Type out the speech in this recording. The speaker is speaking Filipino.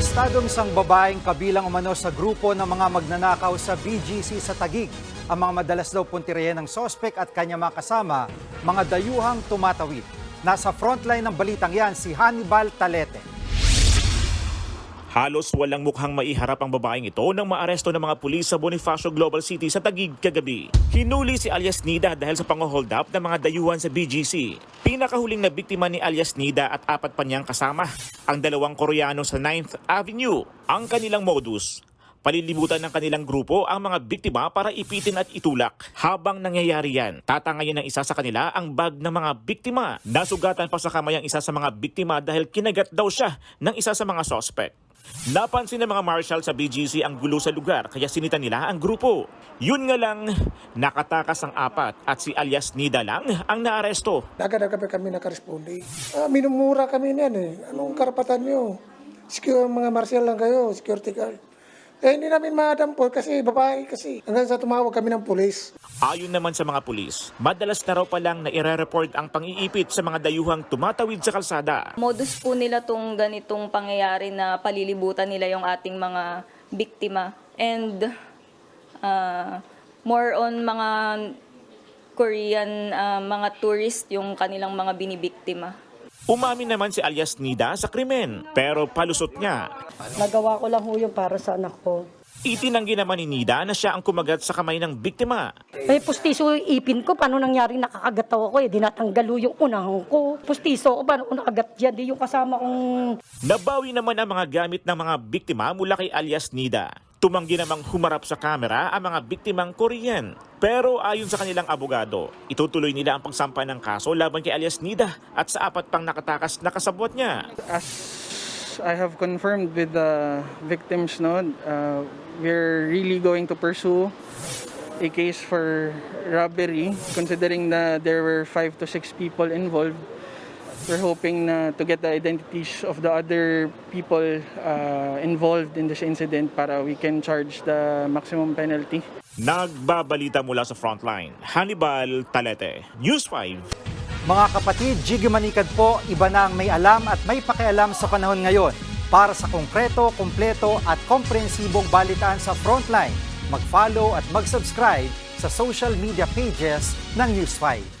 Arestado isang babaeng kabilang umano sa grupo ng mga magnanakaw sa BGC sa Tagig. Ang mga madalas daw puntirehen ng sospek at kanya mga kasama, mga dayuhang tumatawid. Nasa frontline ng balitang yan si Hannibal Talete. Halos walang mukhang maiharap ang babaeng ito nang maaresto ng mga pulis sa Bonifacio Global City sa Taguig kagabi. Hinuli si alias Nida dahil sa pang-hold up ng mga dayuhan sa BGC. Pinakahuling na biktima ni alias Nida at apat pa niyang kasama, ang dalawang Koreano sa 9th Avenue. Ang kanilang modus, palilibutan ng kanilang grupo ang mga biktima para ipitin at itulak. Habang nangyayari yan, tatangayin ng isa sa kanila ang bag ng mga biktima. Nasugatan pa sa kamay ang isa sa mga biktima dahil kinagat daw siya ng isa sa mga sospek. Napansin ng mga marshal sa BGC ang gulo sa lugar kaya sinita nila ang grupo. Yun nga lang, nakatakas ang apat at si alias Nida lang ang naaresto. Agad-agad kami nakaresponde. Ah, minumura kami niyan eh. Anong karapatan nyo? Secure, mga martial lang kayo, security guard. Eh, hindi namin maadampol kasi babae kasi. Hanggang sa tumawag kami ng pulis. Ayon naman sa mga pulis, madalas na raw palang naire-report ang pang-iipit sa mga dayuhang tumatawid sa kalsada. Modus po nila tong ganitong pangyayari na palilibutan nila yung ating mga biktima. And uh, more on mga Korean uh, mga tourist yung kanilang mga binibiktima. Umamin naman si alias Nida sa krimen pero palusot niya. Nagawa ko lang ho yun para sa anak ko. Itinanggi naman ni Nida na siya ang kumagat sa kamay ng biktima. Eh, pustiso yung ipin ko. Paano nangyari nakakagataw ako eh? Dinatanggal ho yung unahong ko. Pustiso ko, paano nakagat yan? Di yung kasama kong Nabawi naman ang mga gamit ng mga biktima mula kay alias Nida. Tumanggi namang humarap sa kamera ang mga biktimang Korean. Pero ayon sa kanilang abogado, itutuloy nila ang pagsampa ng kaso laban kay alias Nida at sa apat pang nakatakas na kasabwat niya. as I have confirmed with the victims, no, uh, we're really going to pursue a case for robbery, considering that there were five to six people involved. We're hoping na to get the identities of the other people uh, involved in this incident para we can charge the maximum penalty. Nagbabalita mula sa frontline, Hannibal Talete, News 5. Mga kapatid, Jiggy Manikad po, iba na ang may alam at may pakialam sa panahon ngayon. Para sa konkreto, kumpleto at komprehensibong balitaan sa Frontline, mag-follow at mag-subscribe sa social media pages ng News 5.